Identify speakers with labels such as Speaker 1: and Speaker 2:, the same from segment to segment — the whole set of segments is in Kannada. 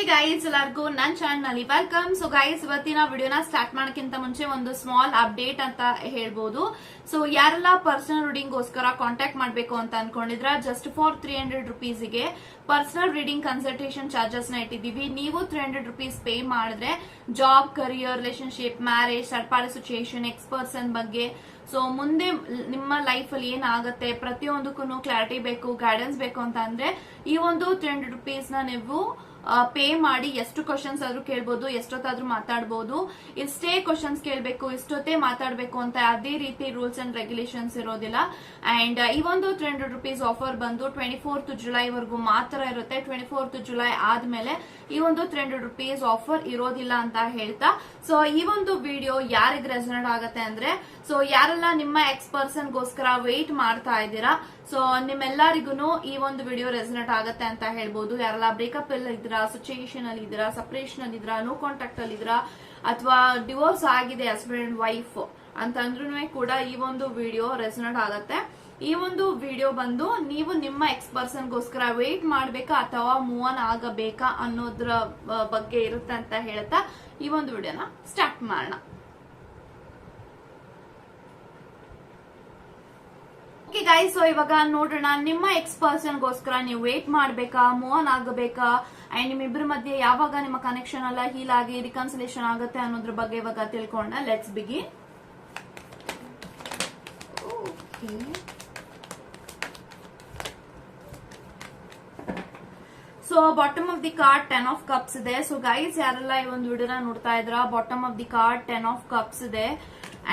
Speaker 1: ಹೇ ಗೈಸ್ ಎಲ್ಲರಿಗೂ ನನ್ನ ಚಾನಲ್ನಲ್ಲಿ ವೆಲ್ಕಮ್ ಸೊ ಗೈಸ್ ಇವತ್ತಿನ ವಿಡಿಯೋನ ಸ್ಟಾರ್ಟ್ ಮಾಡೋಕ್ಕಿಂತ ಮುಂಚೆ ಒಂದು ಸ್ಮಾಲ್ ಅಪ್ಡೇಟ್ ಅಂತ ಹೇಳ್ಬೋದು. ಸೊ ಯಾರೆಲ್ಲ ಪರ್ಸನಲ್ ರೀಡಿಂಗ್ ಗೋಸ್ಕರ ಕಾಂಟ್ಯಾಕ್ಟ್ ಮಾಡಬೇಕು ಅಂತ ಅನ್ಕೊಂಡಿದ್ರ ಜಸ್ಟ್ ಫಾರ್ ತ್ರೀ ಹಂಡ್ರೆಡ್ ರುಪೀಸ್ಗೆ ಪರ್ಸನಲ್ ರೀಡಿಂಗ್ ಕನ್ಸಲ್ಟೇಷನ್ ಚಾರ್ಜಸ್ನ ಇಟ್ಟಿದ್ದೀವಿ. ನೀವು ತ್ರೀ ಹಂಡ್ರೆಡ್ ರುಪೀಸ್ ಪೇ ಮಾಡಿದ್ರೆ job career relationship marriage third party situation ex person ಬಗ್ಗೆ. ಸೊ ಮುಂದೆ ನಿಮ್ಮ ಲೈಫ್ ಅಲ್ಲಿ ಏನಾಗುತ್ತೆ ಪ್ರತಿಯೊಂದಕ್ಕೂ ಕ್ಲಾರಿಟಿ ಬೇಕು ಗೈಡೆನ್ಸ್ ಬೇಕು ಅಂತ ಅಂದ್ರೆ ಈ ಒಂದು ತ್ರೀ ಹಂಡ್ರೆಡ್ ರುಪೀಸ್ನ ನೀವು ಪೇ ಮಾಡಿ ಎಷ್ಟು ಕ್ವಶನ್ಸ್ ಆದ್ರೂ ಕೇಳ್ಬೋದು, ಎಷ್ಟೊತ್ತಾದ್ರೂ ಮಾತಾಡ್ಬೋದು. ಇಷ್ಟೇ ಕ್ವಶನ್ಸ್ ಕೇಳಬೇಕು, ಇಷ್ಟೊತ್ತೇ ಮಾತಾಡಬೇಕು ಅಂತ ಅದೇ ರೀತಿ ರೂಲ್ಸ್ ಅಂಡ್ ರೆಗ್ಯುಲೇಷನ್ಸ್ ಇರೋದಿಲ್ಲ. ಅಂಡ್ ಈ ಒಂದು ತ್ರೀ ಹಂಡ್ರೆಡ್ ರುಪೀಸ್ ಆಫರ್ ಬಂದು ಟ್ವೆಂಟಿ ಫೋರ್ತ್ ಜುಲೈ ವರೆಗೂ ಮಾತ್ರ ಇರುತ್ತೆ. ಟ್ವೆಂಟಿ ಫೋರ್ತ್ ಜುಲೈ ಆದ್ಮೇಲೆ ಈ ಒಂದು ತ್ರೀ ಹಂಡ್ರೆಡ್ ರುಪೀಸ್ ಆಫರ್ ಇರೋದಿಲ್ಲ ಅಂತ ಹೇಳ್ತಾ ಸೊ ಈ ಒಂದು ವಿಡಿಯೋ ಯಾರಿಗೆ ರೆಸನೆಟ್ ಆಗುತ್ತೆ ಅಂದ್ರೆ ಸೊ ಯಾರೆಲ್ಲ ನಿಮ್ಮ ಎಕ್ಸ್ ಪರ್ಸನ್ ಗೋಸ್ಕರ ವೇಟ್ ಮಾಡ್ತಾ ಇದ್ದೀರಾ ಸೊ ನಿಮ್ಮೆಲ್ಲರಿಗೂ ಈ ಒಂದು ವಿಡಿಯೋ ರೆಸನೆಟ್ ಆಗುತ್ತೆ ಅಂತ ಹೇಳ್ಬೋದು. ಯಾರೆಲ್ಲ ಬ್ರೇಕಪ್ ಎಲ್ಲ ಇದ್ದೀರಾ ಸಿಚುಯೇಷನ್ ಅಲ್ಲಿ ಇದ್ದೀರಾ ಸಪರೇಷನ್ ಅಲ್ಲಿ ಇದ್ದೀರಾ ನೋ ಕಾಂಟ್ಯಾಕ್ಟ್ ಅಲ್ಲಿ ಇದ್ದೀರಾ, ಅಥವಾ ಡಿವೋರ್ಸ್ ಆಗಿದೆ ಹಸ್ಬೆಂಡ್ ವೈಫ್ ಅಂತಂದ್ರೂ ಕೂಡ ಈ ಒಂದು ವಿಡಿಯೋ ರೆಸನೆಟ್ ಆಗುತ್ತೆ. ಈ ಒಂದು ವಿಡಿಯೋ ಬಂದು ನೀವು ನಿಮ್ಮ ಎಕ್ಸ್ ಪರ್ಸನ್ ಗೋಸ್ಕರ ವೇಟ್ ಮಾಡ್ಬೇಕಾ ಅಥವಾ ಮೂವ್ ಆನ್ ಆಗಬೇಕಾ ಅನ್ನೋದ್ರ ಬಗ್ಗೆ ಇರುತ್ತೆ ಅಂತ ಹೇಳ್ತಾ ಈ ಒಂದು ವಿಡಿಯೋನ ಸ್ಟಾರ್ಟ್ ಮಾಡೋಣ. ಓಕೆ ಗೈಸ್ ಸೊ ಇವಾಗ ನೋಡೋಣ, ನಿಮ್ಮ ಎಕ್ಸ್ ಪರ್ಸನ್ ಗೋಸ್ಕರ ನೀವು ವೇಟ್ ಮಾಡ್ಬೇಕಾ ಮೂವ್ ಆನ್ ಆಗಬೇಕಾ? ಅಂಡ್ ನಿಮ್ಮಿಬ್ಬರ ಮಧ್ಯೆ ಯಾವಾಗ ನಿಮ್ಮ ಕನೆಕ್ಷನ್ ಎಲ್ಲ ಹೀಲ್ ಆಗಿ ರಿಕನ್ಸಿಲೇಷನ್ ಆಗುತ್ತೆ ಅನ್ನೋದ್ರ ಬಗ್ಗೆ ಇವಾಗ ತಿಳ್ಕೊಳ್ಳೋಣ ಲೆಟ್ಸ್ ಬಿಗಿ so bottom of the card ten of cups ಇದೆ. ಸೊ ಗೈಸ್ ಯಾರೆಲ್ಲ ಈ ಒಂದು ವಿಡಿಯೋನ ನೋಡ್ತಾ ಇದ್ರ bottom of the card ten of cups ಇದೆ.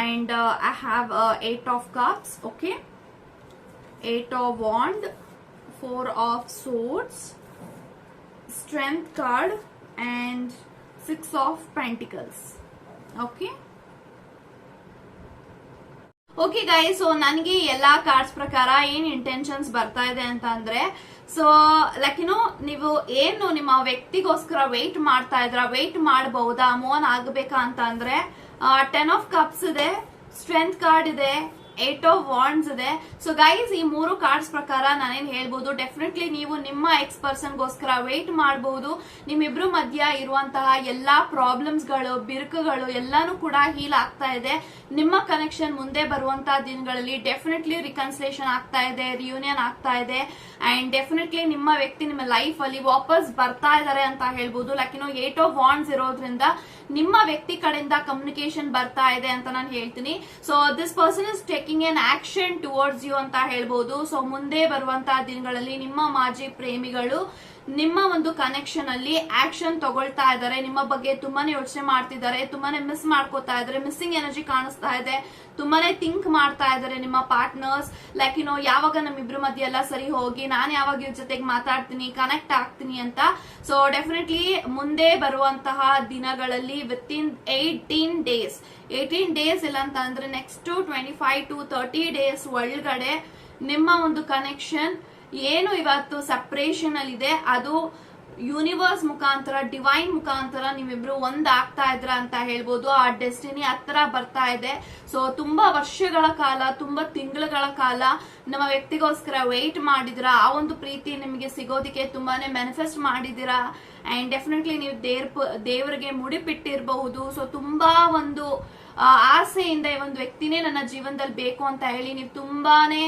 Speaker 1: And I have eight of cups okay eight of wand, four of swords, strength card, and six of pentacles, okay? Okay guy so ನನಗೆ ಎಲ್ಲಾ ಕಾರ್ಡ್ಸ್ ಪ್ರಕಾರ ಏನ್ ಇಂಟೆನ್ಷನ್ಸ್ ಬರ್ತಾ ಇದೆ ಅಂತ ಅಂದ್ರೆ ಸೊ ಲೈಕ್ ಯುನೋ ನೀವು ಏನು ನಿಮ್ಮ ವ್ಯಕ್ತಿಗೋಸ್ಕರ ವೆಯ್ಟ್ ಮಾಡ್ತಾ ಇದ್ರ ವೆಯ್ಟ್ ಮಾಡಬಹುದಾ ಮೋನ್ ಆಗಬೇಕಾ ಅಂತ ಅಂದ್ರೆ ಟೆನ್ ಆಫ್ ಕಪ್ಸ್ ಇದೆ ಸ್ಟ್ರೆಂತ್ ಕಾರ್ಡ್ ಇದೆ ಏಟ್ ಆಫ್ ವಾಂಡ್ಸ್ ಇದೆ. ಸೊ ಗೈಸ್ ಈ ಮೂರು ಕಾರ್ಡ್ಸ್ ಪ್ರಕಾರ ನಾನೇನ್ ಹೇಳ್ಬಹುದು ಡೆಫಿನೆಟ್ಲಿ ನೀವು ನಿಮ್ಮ ಎಕ್ಸ್ ಪರ್ಸನ್ ಗೋಸ್ಕರ ವೇಟ್ ಮಾಡಬಹುದು ನಿಮ್ಮಿಬ್ರು ಮಧ್ಯ ಇರುವಂತಹ ಎಲ್ಲಾ ಪ್ರಾಬ್ಲಮ್ಸ್ಗಳು, ಬಿರುಕುಗಳು ಎಲ್ಲಾನು ಕೂಡ ಹೀಲ್ ಆಗ್ತಾ ಇದೆ. ನಿಮ್ಮ ಕನೆಕ್ಷನ್ ಮುಂದೆ ಬರುವಂತಹ ದಿನಗಳಲ್ಲಿ ಡೆಫಿನೆಟ್ಲಿ ರಿಕನ್ಸಿಲೇಷನ್ ಆಗ್ತಾ ಇದೆ ರಿಯೂನಿಯನ್ ಆಗ್ತಾ ಇದೆ. ಅಂಡ್ ಡೆಫಿನೆಟ್ಲಿ ನಿಮ್ಮ ವ್ಯಕ್ತಿ ನಿಮ್ಮ ಲೈಫ್ ಅಲ್ಲಿ ವಾಪಸ್ ಬರ್ತಾ ಇದಾರೆ ಅಂತ ಹೇಳ್ಬೋದು. ಲೈಕ್ ಇನ್ನೋ ಏಟ್ ಆಫ್ ವಾಂಡ್ಸ್ ಇರೋದ್ರಿಂದ ನಿಮ್ಮ ವ್ಯಕ್ತಿ ಕಡೆಯಿಂದ ಕಮ್ಯುನಿಕೇಶನ್ ಬರ್ತಾ ಇದೆ ಅಂತ ನಾನು ಹೇಳ್ತೀನಿ. So this person is taking an action towards you ಅಂತ ಹೇಳ್ಬೋದು. ಸೊ ಮುಂದೆ ಬರುವಂತಹ ದಿನಗಳಲ್ಲಿ ನಿಮ್ಮ ಮಾಜಿ ಪ್ರೇಮಿಗಳು ನಿಮ್ಮ ಒಂದು ಕನೆಕ್ಷನ್ ಅಲ್ಲಿ ಆಕ್ಷನ್ ತಗೊಳ್ತಾ ಇದ್ದಾರೆ, ನಿಮ್ಮ ಬಗ್ಗೆ ತುಂಬಾನೇ ಯೋಚನೆ ಮಾಡ್ತಿದ್ದಾರೆ, ತುಂಬಾನೇ ಮಿಸ್ ಮಾಡ್ಕೋತಾ ಇದ್ದಾರೆ ಮಿಸ್ಸಿಂಗ್ ಎನರ್ಜಿ ಕಾಣಿಸ್ತಾ ಇದೆ, ತುಂಬಾನೇ ಥಿಂಕ್ ಮಾಡ್ತಾ ಇದ್ದಾರೆ ನಿಮ್ಮ ಪಾರ್ಟ್ನರ್ಸ್ ಲೈಕ್ ನೋ ಯಾವಾಗ ನಮ್ಮಿಬ್ರ ಮಧ್ಯೆ ಎಲ್ಲ ಸರಿ ಹೋಗಿ, ನಾನು ಯಾವಾಗ ಇವ್ರ ಜೊತೆಗೆ ಮಾತಾಡ್ತೀನಿ ಕನೆಕ್ಟ್ ಆಗ್ತೀನಿ ಅಂತ. ಸೊ ಡೆಫಿನೆಟ್ಲಿ ಮುಂದೆ ಬರುವಂತಹ ದಿನಗಳಲ್ಲಿ within eighteen days eighteen days ಇಲ್ಲ ಅಂತ ಅಂದ್ರೆ next twenty five to thirty days ಒಳಗಡೆ ನಿಮ್ಮ ಒಂದು ಕನೆಕ್ಷನ್ ಏನು ಇವತ್ತು ಸಪ್ರೇಷನ್ ಅಲ್ಲಿ ಇದೆ, ಅದು ಯೂನಿವರ್ಸ್ ಮುಖಾಂತರ ಡಿವೈನ್ ಮುಖಾಂತರ ನೀವಿಬ್ರು ಒಂದಾಗ್ತಾ ಇದ್ರ ಅಂತ ಹೇಳ್ಬೋದು. ಆ ಡೆಸ್ಟಿನಿ ಹತ್ರ ಬರ್ತಾ ಇದೆ. ಸೊ ತುಂಬಾ ವರ್ಷಗಳ ಕಾಲ, ತುಂಬಾ ತಿಂಗಳುಗಳ ಕಾಲ ನಮ್ಮ ವ್ಯಕ್ತಿಗೋಸ್ಕರ ವೆಯ್ಟ್ ಮಾಡಿದಿರಾ, ಆ ಒಂದು ಪ್ರೀತಿ ನಿಮಗೆ ಸಿಗೋದಿಕ್ಕೆ ತುಂಬಾನೇ ಮ್ಯಾನಿಫೆಸ್ಟ್ ಮಾಡಿದಿರಾ. ಅಂಡ್ ಡೆಫಿನೆಟ್ಲಿ ನೀವು ದೇರ್ ದೇವರಿಗೆ ಮುಡಿಪಿಟ್ಟಿರಬಹುದು. ಸೊ ತುಂಬಾ ಒಂದು ಆಸೆಯಿಂದ ಈ ಒಂದು ವ್ಯಕ್ತಿನೇ ನನ್ನ ಜೀವನದಲ್ಲಿ ಬೇಕು ಅಂತ ಹೇಳಿ ನೀವು ತುಂಬಾನೇ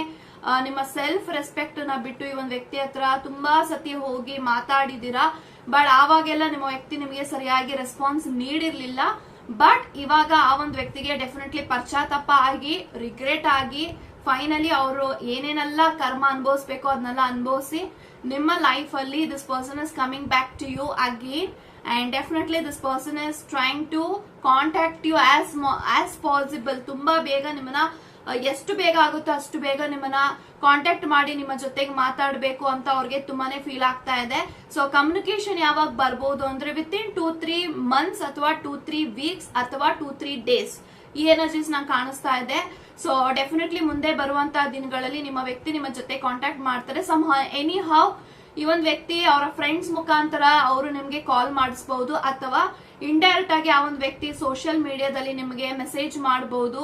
Speaker 1: ನಿಮ್ಮ ಸೆಲ್ಫ್ ರೆಸ್ಪೆಕ್ಟ್ನ ಬಿಟ್ಟು ಈ ಒಂದು ವ್ಯಕ್ತಿ ಹತ್ರ ತುಂಬಾ ಸತಿ ಹೋಗಿ ಮಾತಾಡಿದಿರಾ? ಬಟ್ ಆವಾಗೆಲ್ಲ ನಿಮ್ಮ ವ್ಯಕ್ತಿ ನಿಮಗೆ ಸರಿಯಾಗಿ ರೆಸ್ಪಾನ್ಸ್ ನೀಡಿರ್ಲಿಲ್ಲ. ಬಟ್ ಇವಾಗ ಆ ಒಂದು ವ್ಯಕ್ತಿಗೆ ಡೆಫಿನೆಟ್ಲಿ ಪಶ್ಚಾತ್ತಾಪ ಆಗಿ ರಿಗ್ರೆಟ್ ಆಗಿ ಫೈನಲಿ ಅವರು ಏನೇನೆಲ್ಲ ಕರ್ಮ ಅನುಭವಿಸ್ಬೇಕು ಅದನ್ನೆಲ್ಲ ಅನುಭವಿಸಿ, ನಿಮ್ಮ ಲೈಫ್ ಅಲ್ಲಿ this person is coming back to you again and definitely this person is trying to contact you as as possible ತುಂಬಾ ಬೇಗ ನಿಮ್ಮನ್ನ ಎಷ್ಟು ಬೇಗ ಆಗುತ್ತೋ ಅಷ್ಟು ಬೇಗ ನಿಮ್ಮನ್ನ ಕಾಂಟ್ಯಾಕ್ಟ್ ಮಾಡಿ ನಿಮ್ಮ ಜೊತೆಗೆ ಮಾತಾಡಬೇಕು ಅಂತ ಅವ್ರಿಗೆ ತುಂಬಾನೇ ಫೀಲ್ ಆಗ್ತಾ ಇದೆ. ಸೊ ಕಮ್ಯುನಿಕೇಶನ್ ಯಾವಾಗ ಬರ್ಬೋದು ಅಂದ್ರೆ within two three months ಅಥವಾ ಟೂ ತ್ರೀ ವೀಕ್ಸ್ ಅಥವಾ ಟೂ ತ್ರೀ ಡೇಸ್ ಈ ಎನರ್ಜೀಸ್ ನಂಗೆ ಕಾಣಿಸ್ತಾ ಇದೆ. ಸೊ ಡೆಫಿನೆಟ್ಲಿ ಮುಂದೆ ಬರುವಂತಹ ದಿನಗಳಲ್ಲಿ ನಿಮ್ಮ ವ್ಯಕ್ತಿ ನಿಮ್ಮ ಜೊತೆ ಕಾಂಟ್ಯಾಕ್ಟ್ ಮಾಡ್ತಾರೆ. ಸಮ್ ಎನಿ ಹೌ ಈ ಒಂದು ವ್ಯಕ್ತಿ ಅವರ ಫ್ರೆಂಡ್ಸ್ ಮುಖಾಂತರ ಅವರು ನಿಮಗೆ ಕಾಲ್ ಮಾಡಿಸಬಹುದು ಅಥವಾ ಇಂಡೈರೆಕ್ಟ್ ಆಗಿ ಆ ಒಂದು ವ್ಯಕ್ತಿ ಸೋಷಿಯಲ್ ಮೀಡಿಯಾದಲ್ಲಿ ನಿಮಗೆ ಮೆಸೇಜ್ ಮಾಡಬಹುದು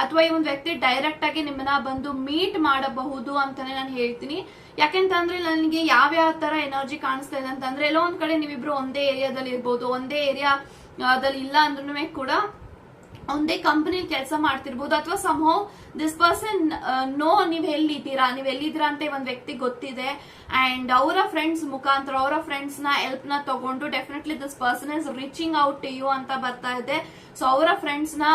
Speaker 1: ಅಥವಾ ಈ ಒಂದು ವ್ಯಕ್ತಿ ಡೈರೆಕ್ಟ್ ಆಗಿ ನಿಮ್ಮನ್ನ ಬಂದು ಮೀಟ್ ಮಾಡಬಹುದು ಅಂತಾನೆ ನಾನು ಹೇಳ್ತೀನಿ. ಯಾಕೆಂತಂದ್ರೆ ನನಗೆ ಯಾವ ಯಾವ ತರ ಎನರ್ಜಿ ಕಾಣಿಸ್ತಾ ಇದೆ ಅಂತಂದ್ರೆ ಎಲ್ಲೋ ಒಂದ್ ಕಡೆ ನೀವಿಬ್ರು ಒಂದೇ ಏರಿಯಾದಲ್ಲಿ ಇರ್ಬೋದು, ಒಂದೇ ಏರಿಯಾದಲ್ಲಿ ಇಲ್ಲ ಅಂದ್ರೂ ಕೂಡ ಒಂದೇ ಕಂಪನಿಲಿ ಕೆಲಸ ಮಾಡ್ತಿರ್ಬೋದು ಅಥವಾ ಸಮ್ಹೌ ದಿಸ್ ಪರ್ಸನ್ ನೋ ನೀವ್ ಎಲ್ಲಿದ್ದೀರಾ ನೀವ್ ಎಲ್ಲಿದ್ದೀರಾ ಅಂತ ಒಂದ್ ವ್ಯಕ್ತಿ ಗೊತ್ತಿದೆ. ಅಂಡ್ ಅವರ ಫ್ರೆಂಡ್ಸ್ ಮುಖಾಂತರ, ಅವರ ಫ್ರೆಂಡ್ಸ್ನ ಹೆಲ್ಪ್ನ ತಗೊಂಡು definitely this person is reaching out to you ಅಂತ ಬರ್ತಾ ಇದೆ. ಸೊ ಅವರ ಫ್ರೆಂಡ್ಸ್ನ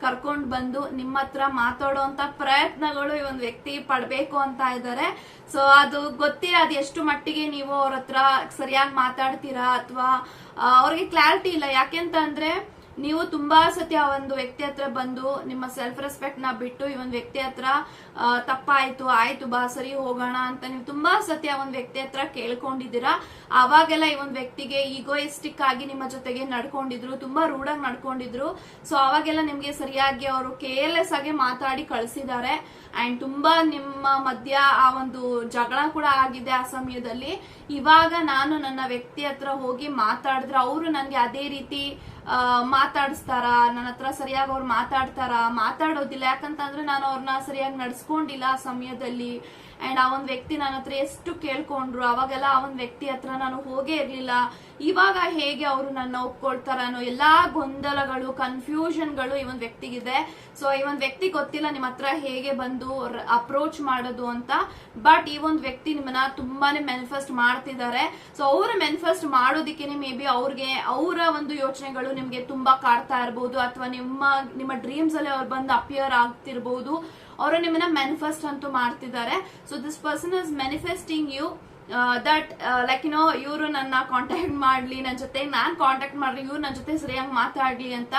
Speaker 1: ಕರ್ಕೊಂಡ್ ಬಂದು ನಿಮ್ಮ ಹತ್ರ ಮಾತಾಡುವಂತ ಪ್ರಯತ್ನಗಳು ಈ ಒಂದು ವ್ಯಕ್ತಿ ಪಡಬೇಕು ಅಂತ ಇದ್ದಾರೆ ಸೊ ಅದು ಗೊತ್ತಿಲ್ಲ ಅದು ಎಷ್ಟು ಮಟ್ಟಿಗೆ ನೀವು ಅವ್ರ ಹತ್ರ ಸರಿಯಾಗಿ ಮಾತಾಡ್ತೀರಾ ಅಥವಾ ಅವ್ರಿಗೆ ಕ್ಲಾರಿಟಿ ಇಲ್ಲ. ಯಾಕೆಂತಂದ್ರೆ ನೀವು ತುಂಬಾ ಸತಿ ಆ ಒಂದು ವ್ಯಕ್ತಿ ಹತ್ರ ಬಂದು ನಿಮ್ಮ ಸೆಲ್ಫ್ ರೆಸ್ಪೆಕ್ಟ್ನ ಬಿಟ್ಟು ಈ ಒಂದು ವ್ಯಕ್ತಿ ಹತ್ರ ತಪ್ಪಾಯ್ತು, ಆಯ್ತು ಬಾ, ಸರಿ ಹೋಗೋಣ ಅಂತ ನೀವು ತುಂಬಾ ಸತಿ ಆ ಒಂದು ವ್ಯಕ್ತಿ ಹತ್ರ ಕೇಳ್ಕೊಂಡಿದ್ದೀರಾ? ಆವಾಗೆಲ್ಲ ಈ ಒಂದು ವ್ಯಕ್ತಿಗೆ ಈಗೋಯಿಸ್ಟಿಕ್ ಆಗಿ ನಿಮ್ಮ ಜೊತೆಗೆ ನಡ್ಕೊಂಡಿದ್ರು, ತುಂಬಾ ರೂಢಾಗಿ ನಡ್ಕೊಂಡಿದ್ರು. ಸೊ ಅವಾಗೆಲ್ಲ ನಿಮ್ಗೆ ಸರಿಯಾಗಿ ಅವರು ಕೇರ್ಲೆಸ್ ಆಗಿ ಮಾತಾಡಿ ಕಳಿಸಿದ್ದಾರೆ. ಅಂಡ್ ತುಂಬಾ ನಿಮ್ಮ ಮಧ್ಯ ಆ ಒಂದು ಜಗಳ ಕೂಡ ಆಗಿದೆ ಆ ಸಮಯದಲ್ಲಿ. ಇವಾಗ ನಾನು ನನ್ನ ವ್ಯಕ್ತಿ ಹತ್ರ ಹೋಗಿ ಮಾತಾಡಿದ್ರೆ ಅವರು ನನ್ಗೆ ಅದೇ ರೀತಿ ಮಾತಾಡಿಸ್ತಾರ ನನ್ನ ಹತ್ರ ಸರಿಯಾಗಿ ಅವ್ರು ಮಾತಾಡ್ತಾರ. ಮಾತಾಡೋದಿಲ್ಲ. ಯಾಕಂತಂದ್ರೆ ನಾನು ಅವ್ರನ್ನ ಸರಿಯಾಗಿ ನಡ್ಸ್ಕೊಂಡಿಲ್ಲ ಆ ಸಮಯದಲ್ಲಿ. ಅಂಡ್ ಆ ಒಂದ್ ವ್ಯಕ್ತಿ ನನ್ನ ಹತ್ರ ಎಷ್ಟು ಕೇಳ್ಕೊಂಡ್ರು, ಅವಾಗೆಲ್ಲ ಆ ಒಂದ್ ವ್ಯಕ್ತಿ ಹತ್ರ ನಾನು ಹೋಗೇ ಇರ್ಲಿಲ್ಲ. ಇವಾಗ ಹೇಗೆ ಅವರು ನನ್ನ ಒಪ್ಕೊಳ್ತಾರ ಎಲ್ಲಾ ಗೊಂದಲಗಳು ಕನ್ಫ್ಯೂಷನ್ಗಳು ಈ ಒಂದ್ ವ್ಯಕ್ತಿಗಿದೆ. ಸೊ ಈ ಒಂದ್ ವ್ಯಕ್ತಿ ಗೊತ್ತಿಲ್ಲ ನಿಮ್ಮ ಹತ್ರ ಹೇಗೆ ಬಂದು ಅಪ್ರೋಚ್ ಮಾಡೋದು ಅಂತ. ಬಟ್ ಈ ಒಂದ್ ವ್ಯಕ್ತಿ ನಿಮ್ಮನ್ನ ತುಂಬಾನೇ ಮ್ಯಾನಿಫೆಸ್ಟ್ ಮಾಡ್ತಿದ್ದಾರೆ. ಸೊ ಅವರು ಮ್ಯಾನಿಫೆಸ್ಟ್ ಮಾಡೋದಿಕ್ಕೆ ಮೇ ಬಿ ಅವ್ರಿಗೆ, ಅವರ ಒಂದು ಯೋಚನೆಗಳು ನಿಮ್ಗೆ ತುಂಬಾ ಕಾಡ್ತಾ ಇರಬಹುದು ಅಥವಾ ನಿಮ್ಮ ನಿಮ್ಮ ಡ್ರೀಮ್ಸ್ ಅಲ್ಲಿ ಅವ್ರು ಬಂದು ಅಪಿಯರ್ ಆಗ್ತಿರ್ಬಹುದು ಅವರು ನಿಮ್ಮನ್ನ ಮ್ಯಾನಿಫೆಸ್ಟ್ ಅಂತೂ ಮಾಡ್ತಿದ್ದಾರೆ. So this person is manifesting you that like no ಇವರು ನನ್ನ ಕಾಂಟ್ಯಾಕ್ಟ್ ಮಾಡ್ಲಿ ನನ್ನ ಜೊತೆ ನಾನ್ ಕಾಂಟ್ಯಾಕ್ಟ್ ಮಾಡ್ಲಿ, ಇವ್ರು ನನ್ನ ಜೊತೆ ಸರಿಯಾಗಿ ಮಾತಾಡ್ಲಿ ಅಂತ.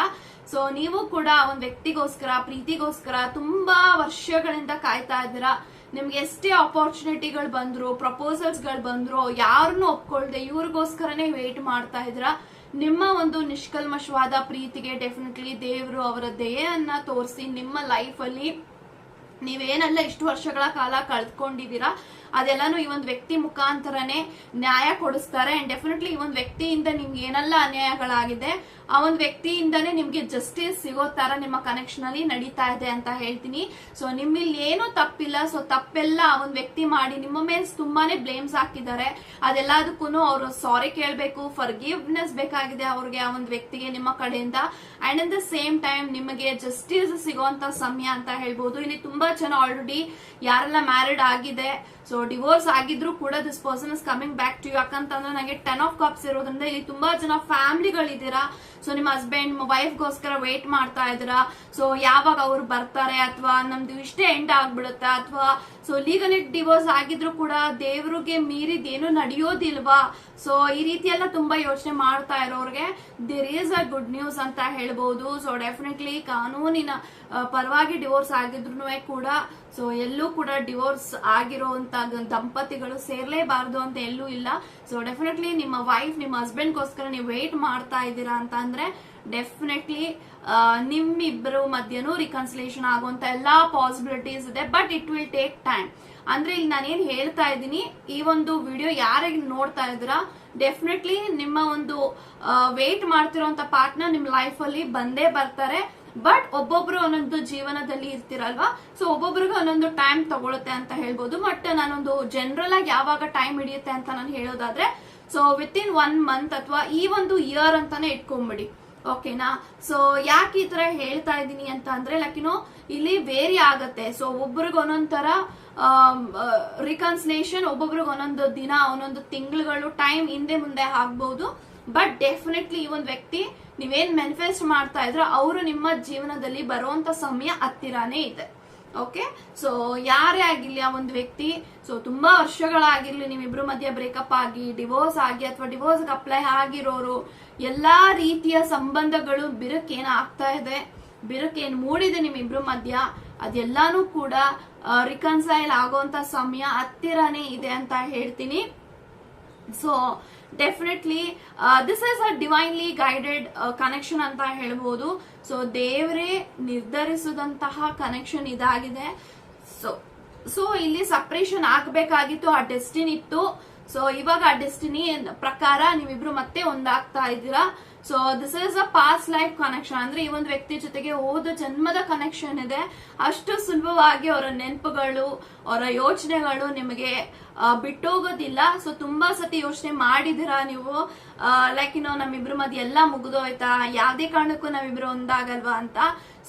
Speaker 1: ಸೊ ನೀವು ಕೂಡ ಒಂದು ವ್ಯಕ್ತಿಗೋಸ್ಕರ, ಪ್ರೀತಿಗೋಸ್ಕರ ತುಂಬಾ ವರ್ಷಗಳಿಂದ ಕಾಯ್ತಾ ಇದ್ದೀರಾ. ನಿಮ್ಗೆ ಎಷ್ಟೇ ಆಪರ್ಚುನಿಟಿಗಳು ಬಂದ್ರು ಪ್ರಪೋಸಲ್ಸ್ಗಳು ಬಂದ್ರು ಯಾರನ್ನು ಒಪ್ಕೊಳ್ದೆ ಇವ್ರಿಗೋಸ್ಕರನೇ ವೇಟ್ ಮಾಡ್ತಾ ಇದ್ದೀರಾ. ನಿಮ್ಮ ಒಂದು ನಿಷ್ಕಲ್ಮಶವಾದ ಪ್ರೀತಿಗೆ ಡೆಫಿನೆಟ್ಲಿ ದೇವರು ಅವರ ದಯೆಯನ್ನ ತೋರಿಸಿ ನಿಮ್ಮ ಲೈಫಲ್ಲಿ ನೀವೇನೆಲ್ಲ ಇಷ್ಟು ವರ್ಷಗಳ ಕಾಲ ಕಳ್ಕೊಂಡಿದ್ದೀರಾ? ಅದೆಲ್ಲಾನು ಈ ಒಂದು ವ್ಯಕ್ತಿ ಮುಖಾಂತರನೇ ನ್ಯಾಯ ಕೊಡಿಸ್ತಾರೆ. ಅಂಡ್ ಡೆಫಿನೆಟ್ಲಿ ಈ ಒಂದು ವ್ಯಕ್ತಿಯಿಂದ ನಿಮ್ಗೆ ಏನೆಲ್ಲ ಅನ್ಯಾಯಗಳಾಗಿದೆ, ಆ ಒಂದು ವ್ಯಕ್ತಿಯಿಂದನೇ ನಿಮ್ಗೆ ಜಸ್ಟಿಸ್ ಸಿಗೋ ತರ ನಿಮ್ಮ ಕನೆಕ್ಷನ್ ಅಲ್ಲಿ ನಡೀತಾ ಇದೆ ಅಂತ ಹೇಳ್ತೀನಿ. ಸೊ ನಿಮ್ಮಲ್ಲಿ ಏನೂ ತಪ್ಪಿಲ್ಲ. ಸೊ ತಪ್ಪೆಲ್ಲ ಆ ಒಂದು ವ್ಯಕ್ತಿ ಮಾಡಿ ನಿಮ್ಮ ಮೇಲೆ ತುಂಬಾನೇ ಬ್ಲೇಮ್ಸ್ ಹಾಕಿದ್ದಾರೆ. ಅದೆಲ್ಲದಕ್ಕೂ ಅವರು ಸಾರಿ ಕೇಳಬೇಕು ಫರ್ಗಿವ್ನೆಸ್ ಬೇಕಾಗಿದೆ ಅವ್ರಿಗೆ ಆ ಒಂದು ವ್ಯಕ್ತಿಗೆ ನಿಮ್ಮ ಕಡೆಯಿಂದ. And at the same time ನಿಮಗೆ ಜಸ್ಟಿಸ್ ಸಿಗುವಂತ ಸಮಯ ಅಂತ ಹೇಳ್ಬೋದು. ಇಲ್ಲಿ ತುಂಬಾ ಜನ ಆಲ್ರೆಡಿ ಯಾರೆಲ್ಲ ಮ್ಯಾರಿಡ್ ಆಗಿದೆ ಸೊ ಡಿವೋರ್ಸ್ ಆಗಿದ್ರು ಕೂಡ this person is coming back to ಯಾಕಂತಂದ್ರೆ ನನಗೆ ಟೆನ್ ಆಫ್ ಕಪ್ಸ್ ಇರೋದ್ರಿಂದ ಇಲ್ಲಿ ತುಂಬಾ ಜನ ಫ್ಯಾಮಿಲಿಗಳಿದ್ದೀರಾ? ಸೊ ನಿಮ್ಮ ಹಸ್ಬೆಂಡ್ ವೈಫ್ಗೋಸ್ಕರ ವೇಟ್ ಮಾಡ್ತಾ ಇದ್ದೀರಾ? ಸೊ ಯಾವಾಗ ಅವ್ರು ಬರ್ತಾರೆ? ಅಥವಾ ನಮ್ದು ಇಷ್ಟೇ ಎಂಡ್ ಆಗ್ಬಿಡುತ್ತೆ? ಅಥವಾ ಸೊ ಲೀಗಲ್ ಡಿವೋರ್ಸ್ ಆಗಿದ್ರು ಕೂಡ ದೇವ್ರಿಗೆ ಮೀರಿದೇನು ನಡೆಯೋದಿಲ್ವಾ? ಸೊ ಈ ರೀತಿ ಎಲ್ಲ ತುಂಬಾ ಯೋಚನೆ ಮಾಡ್ತಾ ಇರೋರ್ಗೆ there is a good news ಅಂತ ಹೇಳ್ಬೋದು. ಸೊ ಡೆಫಿನೆಟ್ಲಿ ಕಾನೂನಿನ ಪರವಾಗಿ ಡಿವೋರ್ಸ್ ಆಗಿದ್ರು ಕೂಡ ಸೊ ಎಲ್ಲೂ ಕೂಡ ಡಿವೋರ್ಸ್ ಆಗಿರೋಂತ ದಂಪತಿಗಳು ಸೇರ್ಲೇಬಾರದು ಅಂತ ಎಲ್ಲೂ ಇಲ್ಲ. ಸೊ ಡೆಫಿನೆಟ್ಲಿ ನಿಮ್ಮ ವೈಫ್ ನಿಮ್ಮ ಹಸ್ಬೆಂಡ್ಗೋಸ್ಕರ ನೀವು ವೇಟ್ ಮಾಡ್ತಾ ಇದ್ದೀರಾ ಅಂತ ಅಂದ್ರೆ ಡೆಫಿನೆಟ್ಲಿ ನಿಮ್ಮಿಬ್ಬರು ಮಧ್ಯನೂ ರಿಕನ್ಸಿಲೇಷನ್ ಆಗುವಂತ ಎಲ್ಲಾ ಪಾಸಿಬಿಲಿಟೀಸ್ ಇದೆ but it will take time ಅಂದ್ರೆ ಇಲ್ಲಿ ನಾನೇನ್ ಹೇಳ್ತಾ ಇದ್ದೀನಿ, ಈ ಒಂದು ವಿಡಿಯೋ ಯಾರಿಗೆ ನೋಡ್ತಾ ಇದ್ದೀರಾ ಡೆಫಿನೆಟ್ಲಿ ನಿಮ್ಮ ಒಂದು ವೇಟ್ ಮಾಡ್ತಿರೋಂತ ಪಾರ್ಟ್ನರ್ ನಿಮ್ ಲೈಫ್ ಅಲ್ಲಿ ಬಂದೇ ಬರ್ತಾರೆ ಬಟ್ ಒಬ್ಬೊಬ್ರು ಒಂದೊಂದು ಜೀವನದಲ್ಲಿ ಇರ್ತಿರಲ್ವಾ? ಸೊ ಒಬ್ಬೊಬ್ರಿಗೆ ಒಂದೊಂದು ಟೈಮ್ ತಗೊಳುತ್ತೆ ಅಂತ ಹೇಳ್ಬೋದು ಬಟ್ ನಾನೊಂದು ಜನರಲ್ ಆಗಿ ಯಾವಾಗ ಟೈಮ್ ಹಿಡಿಯುತ್ತೆ ಅಂತ ನಾನು ಹೇಳೋದಾದ್ರೆ so within one month ಅಥವಾ ಈ ಒಂದು ಇಯರ್ ಅಂತಾನೆ ಇಟ್ಕೊಂಬಿಡಿ. ಓಕೆನಾ ಸೊ ಯಾಕೆ ಈ ತರ ಹೇಳ್ತಾ ಇದ್ದೀನಿ ಅಂತ ಅಂದ್ರೆ ಲೈಕ್ ಇಲ್ಲಿ ವೇರಿ ಆಗತ್ತೆ. ಸೊ ಒಬ್ರಿಗೆ ಒಂದೊಂದ್ ತರ ರಿಕನ್ಸಿಲೇಷನ್ ಒಬ್ಬೊಬ್ರಿಗೆ ಒಂದೊಂದು ದಿನ, ಒಂದೊಂದು ತಿಂಗಳುಗಳು ಟೈಮ್ ಹಿಂದೆ ಮುಂದೆ ಆಗ್ಬಹುದು ಬಟ್ ಡೆಫಿನೆಟ್ಲಿ ಈ ಒಂದು ವ್ಯಕ್ತಿ ನೀವೇನ್ ಮ್ಯಾನಿಫೆಸ್ಟ್ ಮಾಡ್ತಾ ಇದ್ರ, ಅವರು ನಿಮ್ಮ ಜೀವನದಲ್ಲಿ ಬರುವಂತ ಸಮಯ ಹತ್ತಿರಾನೇ ಇದೆ. ಓಕೆ ಸೊ ಯಾರೇ ಆಗಿರ್ಲಿ, ಆ ಒಂದು ವ್ಯಕ್ತಿ ಸೊ ತುಂಬಾ ವರ್ಷಗಳಾಗಿರ್ಲಿ ನಿಮ್ಮಿಬ್ರು ಮಧ್ಯೆ ಬ್ರೇಕಪ್ ಆಗಿ ಡಿವೋರ್ಸ್ ಆಗಿ, ಅಥವಾ ಡಿವೋರ್ಸ್ ಅಪ್ಲೈ ಆಗಿರೋರು, ಎಲ್ಲಾ ರೀತಿಯ ಸಂಬಂಧಗಳು ಬಿರುಕೇನ ಆಗ್ತಾ ಇದೆ ಬಿರುಕೇನ್ ಮೂಡಿದೆ ನಿಮ್ಮಿಬ್ರು ಮಧ್ಯ, ಅದೆಲ್ಲಾನು ಕೂಡ ರಿಕನ್ಸೈಲ್ ಆಗುವಂತ ಸಮಯ ಹತ್ತಿರನೇ ಇದೆ ಅಂತ ಹೇಳ್ತೀನಿ. So definitely this is a divinely guided connection ಅಂತ ಹೇಳ್ಬೋದು. ಸೊ ದೇವರೇ ನಿರ್ಧರಿಸಿದಂತಹ ಕನೆಕ್ಷನ್ ಇದಾಗಿದೆ. ಸೊ ಸೊ ಇಲ್ಲಿ ಸಪ್ರೇಷನ್ ಆಗಬೇಕಾಗಿತ್ತು, ಆ ಡೆಸ್ಟಿನ್ ಇತ್ತು. ಸೊ ಇವಾಗ ಆ ಡೆಸ್ಟಿನಿ ಪ್ರಕಾರ ನೀವಿಬ್ರು ಮತ್ತೆ ಒಂದಾಗ್ತಾ ಇದ್ದೀರಾ. So this is a past life connection ಅಂದ್ರೆ ಈ ಒಂದು ವ್ಯಕ್ತಿ ಜೊತೆಗೆ ಹೋದ ಜನ್ಮದ ಕನೆಕ್ಷನ್ ಇದೆ. ಅಷ್ಟು ಸುಲಭವಾಗಿ ಅವರ ನೆನಪುಗಳು, ಅವರ ಯೋಚನೆಗಳು ನಿಮಗೆ ಬಿಟ್ಟೋಗೋದಿಲ್ಲ. ಸೊ ತುಂಬಾ ಸತಿ ಯೋಚನೆ ಮಾಡಿದಿರಾ ನೀವು? ಲೈಕ್ ಇನ್ನು ನಮ್ಮಿಬ್ರು ಮದ್ ಎಲ್ಲ ಮುಗಿದೋಯ್ತಾ? ಯಾವ್ದೇ ಕಾರಣಕ್ಕೂ ನಾವಿಬ್ರು ಒಂದಾಗಲ್ವಾ ಅಂತ?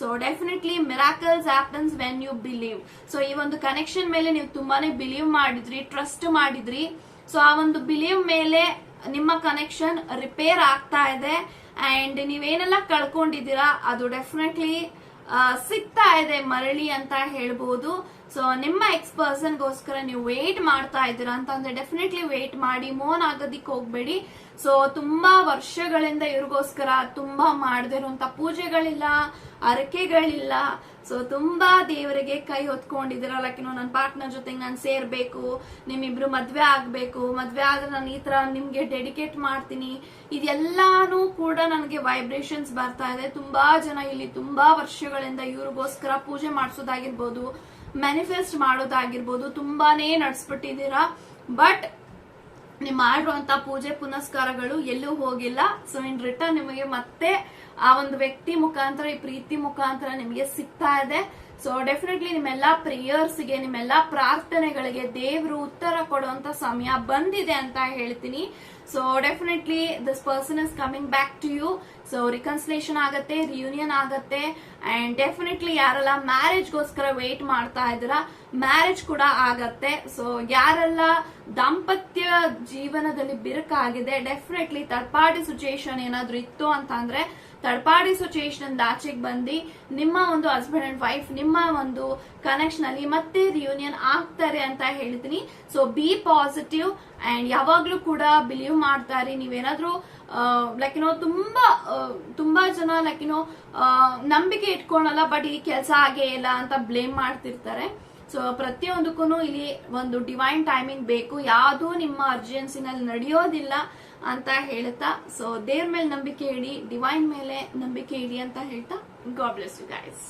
Speaker 1: So definitely miracles happens when you believe so ಈ ಒಂದು ಕನೆಕ್ಷನ್ ಮೇಲೆ ನೀವು ತುಂಬಾನೇ ಬಿಲೀವ್ ಮಾಡಿದ್ರಿ ಟ್ರಸ್ಟ್ ಮಾಡಿದ್ರಿ. ಸೊ ಆ ಒಂದು ಬಿಲೀವ್ ಮೇಲೆ ನಿಮ್ಮ ಕನೆಕ್ಷನ್ ರಿಪೇರ್ ಆಗ್ತಾ ಇದೆ. ಅಂಡ್ ನೀವೇನೆಲ್ಲ ಕಳ್ಕೊಂಡಿದ್ದೀರಾ, ಅದು ಡೆಫಿನೆಟ್ಲಿ ಸಿಗ್ತಾ ಇದೆ ಮರಳಿ ಅಂತ ಹೇಳ್ಬೋದು. ಸೊ ನಿಮ್ಮ ಎಕ್ಸ್ ಪರ್ಸನ್ಗೋಸ್ಕರ ನೀವು ವೇಟ್ ಮಾಡ್ತಾ ಇದ್ದೀರಾ ಅಂತಂದ್ರೆ ಡೆಫಿನೆಟ್ಲಿ ವೇಟ್ ಮಾಡಿ ಮೋನ್ ಆಗೋದಿಕ್ ಹೋಗ್ಬೇಡಿ. ಸೊ ತುಂಬಾ ವರ್ಷಗಳಿಂದ ಇವ್ರಿಗೋಸ್ಕರ ತುಂಬಾ ಮಾಡದಿರುವಂತ ಪೂಜೆಗಳಿಲ್ಲ, ಅರಕೆಗಳಿಲ್ಲ ಸೊ ತುಂಬಾ ದೇವರಿಗೆ ಕೈ ಹೊತ್ಕೊಂಡಿದ್ದೀರ. ಲೈಕ್ ನನ್ನ ಪಾರ್ಟ್ನರ್ ಜೊತೆಗೆ ನಾನು ಸೇರ್ಬೇಕು, ನಿಮ್ಮಿಬ್ರು ಮದ್ವೆ ಆಗ್ಬೇಕು. ಮದ್ವೆ ಆದ್ರೆ ನಾನು ಈ ತರ ನಿಮ್ಗೆ ಡೆಡಿಕೇಟ್ ಮಾಡ್ತೀನಿ. ಇದೆಲ್ಲಾನು ಕೂಡ ನನಗೆ ವೈಬ್ರೇಷನ್ಸ್ ಬರ್ತಾ ಇದೆ. ತುಂಬಾ ಜನ ಇಲ್ಲಿ ತುಂಬಾ ವರ್ಷಗಳಿಂದ ಇವ್ರಿಗೋಸ್ಕರ ಪೂಜೆ ಮಾಡಿಸೋದಾಗಿರ್ಬೋದು ಮ್ಯಾನಿಫೆಸ್ಟ್ ಮಾಡೋದಾಗಿರ್ಬೋದು, ತುಂಬಾನೇ ನಡ್ಸ್ಬಿಟ್ಟಿದ್ದೀರಾ. ಬಟ್ ನೀವು ಮಾಡಿರುವಂತ ಪೂಜೆ ಪುನಸ್ಕಾರಗಳು ಎಲ್ಲೂ ಹೋಗಿಲ್ಲ. ಸೊ ಇನ್ ರಿಟರ್ನ್ ನಿಮಗೆ ಮತ್ತೆ ಆ ಒಂದು ವ್ಯಕ್ತಿ ಮುಖಾಂತರ, ಈ ಪ್ರೀತಿ ಮುಖಾಂತರ ನಿಮಗೆ ಸಿಗ್ತಾ ಇದೆ. ಸೊ ಡೆಫಿನೆಟ್ಲಿ ನಿಮ್ಮೆಲ್ಲ ಪ್ರೇಯರ್ಸ್ಗೆ ನಿಮ್ಮೆಲ್ಲ ಪ್ರಾರ್ಥನೆಗಳಿಗೆ ದೇವರು ಉತ್ತರ ಕೊಡುವಂತ ಸಮಯ ಬಂದಿದೆ ಅಂತ ಹೇಳ್ತೀನಿ. So definitely this person is coming back to you so reconciliation ಆಗತ್ತೆ ರಿಯೂನಿಯನ್ ಆಗತ್ತೆ. ಅಂಡ್ ಡೆಫಿನೆಟ್ಲಿ ಯಾರೆಲ್ಲ ಮ್ಯಾರೇಜ್ಗೋಸ್ಕರ ವೇಟ್ ಮಾಡ್ತಾ ಇದ್ದೀರಾ ಮ್ಯಾರೇಜ್ ಕೂಡ ಆಗತ್ತೆ. ಸೊ ಯಾರೆಲ್ಲ ದಾಂಪತ್ಯ ಜೀವನದಲ್ಲಿ ಬಿರುಕಾಗಿದೆ ಡೆಫಿನೆಟ್ಲಿ ಥರ್ಡ್ ಪಾರ್ಟಿ ಸಿಚುಯೇಷನ್ ಏನಾದ್ರು ಇತ್ತು ಅಂತ ಅಂದ್ರೆ ಥರ್ಡ್ ಸಿಚುಯೇಷನ್ ಆಚೆಗೆ ಬಂದು, ನಿಮ್ಮ ಒಂದು ಹಸ್ಬೆಂಡ್ ಅಂಡ್ ವೈಫ್ ನಿಮ್ಮ ಒಂದು ಕನೆಕ್ಷನ್ ಅಲ್ಲಿ ಮತ್ತೆ ರಿಯೂನಿಯನ್ ಆಗ್ತಾರೆ ಅಂತ ಹೇಳ್ತೀನಿ. ಸೊ ಬಿ ಪಾಸಿಟಿವ್ ಅಂಡ್ ಯಾವಾಗ್ಲೂ ಕೂಡ ಬಿಲೀವ್ ಮಾಡ್ತಾರೆ. ನೀವೇನಾದ್ರೂ ಲೈಕ್ ಏನೋ ತುಂಬಾ ತುಂಬಾ ಜನ ಲೈಕ್ ಏನೋ ನಂಬಿಕೆ ಇಟ್ಕೊಳಲ್ಲ ಬಟ್ ಈ ಕೆಲಸ ಆಗೇ ಇಲ್ಲ ಅಂತ ಬ್ಲೇಮ್ ಮಾಡ್ತಿರ್ತಾರೆ. ಸೊ ಪ್ರತಿಯೊಂದಕ್ಕೂ ಇಲ್ಲಿ ಒಂದು ಡಿವೈನ್ ಟೈಮಿಂಗ್ ಬೇಕು. ಯಾವುದು ನಿಮ್ಮ ಅರ್ಜೆನ್ಸಿನಲ್ಲಿ ನಡೆಯೋದಿಲ್ಲ ಅಂತ ಹೇಳ್ತಾ, ಸೊ ದೇವ್ರ ಮೇಲೆ ನಂಬಿಕೆ ಇಡಿ ಡಿವೈನ್ ಮೇಲೆ ನಂಬಿಕೆ ಇಡಿ ಅಂತ ಹೇಳ್ತಾ ಗಾಡ್ ಬ್ಲೆಸ್ ಯು ಗೈಸ್